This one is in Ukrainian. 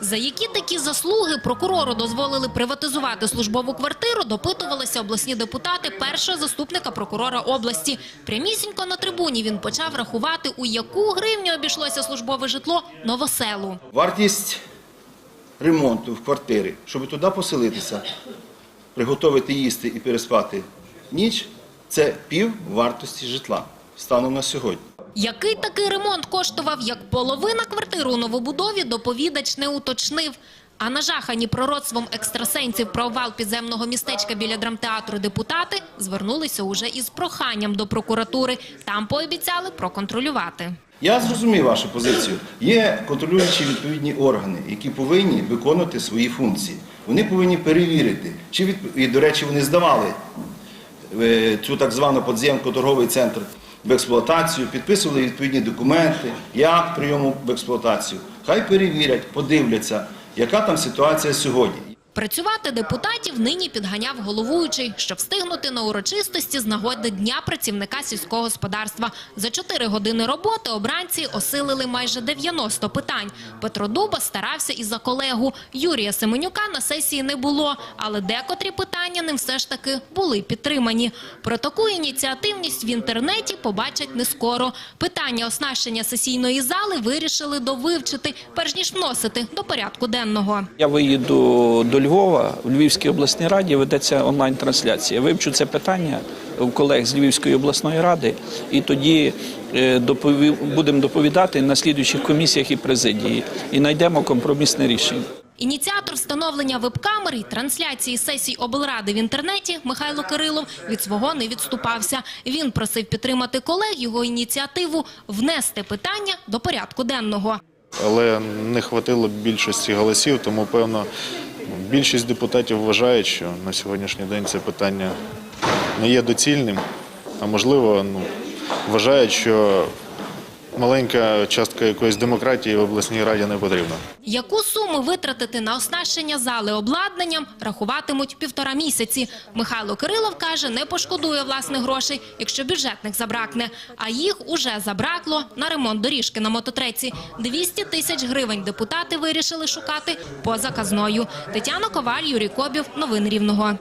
За які такі заслуги прокурору дозволили приватизувати службову квартиру, допитувалися обласні депутати першого заступника прокурора області. Прямісінько на трибуні він почав рахувати, у яку гривню обійшлося службове житло новоселу. Вартість ремонту в квартирі, щоб туди поселитися, приготувати їсти і переспати ніч, це пів вартості житла станом на сьогодні. Який такий ремонт коштував, як половина квартири у новобудові, доповідач не уточнив. А нажахані пророцтвом екстрасенсів про обвал підземного містечка біля драмтеатру депутати звернулися уже із проханням до прокуратури. Там пообіцяли проконтролювати. Я зрозумів вашу позицію. Є контролюючі відповідні органи, які повинні виконувати свої функції. Вони повинні перевірити, чи від... і, до речі, вони здавали цю так звану подземку торговий центр в експлуатацію, підписували відповідні документи, акт прийому в експлуатацію. Хай перевірять, подивляться, яка там ситуація сьогодні. Працювати депутатів нині підганяв головуючий, щоб встигнути на урочистості з нагоди Дня працівника сільського господарства. За чотири години роботи обранці осилили майже 90 питань. Петро Дуба старався і за колегу. Юрія Семенюка на сесії не було, але декотрі питання ним все ж таки були підтримані. Про таку ініціативність в інтернеті побачать не скоро. Питання оснащення сесійної зали вирішили довивчити, перш ніж вносити до порядку денного. Я виїду до Львова в Львівській обласній раді ведеться онлайн-трансляція. Вивчу це питання у колег з Львівської обласної ради, і тоді е, допові- будемо доповідати на слідуючих комісіях і президії, і знайдемо компромісне рішення. Ініціатор встановлення веб-камер і трансляції сесій облради в інтернеті Михайло Кирилов від свого не відступався. Він просив підтримати колег його ініціативу внести питання до порядку денного. але не хватило більшості голосів, тому певно більшість депутатів вважають, що на сьогоднішній день це питання не є доцільним, а можливо, ну, вважають, що маленька частка якоїсь демократії в обласній раді не потрібна. Яку суму витратити на оснащення зали обладнанням, рахуватимуть півтора місяці. Михайло Кирилов каже, не пошкодує власних грошей, якщо бюджетних забракне. А їх уже забракло на ремонт доріжки на мототреці. 200 тисяч гривень депутати вирішили шукати поза казною. Тетяна Коваль, Юрій Кобів. Новини Рівного.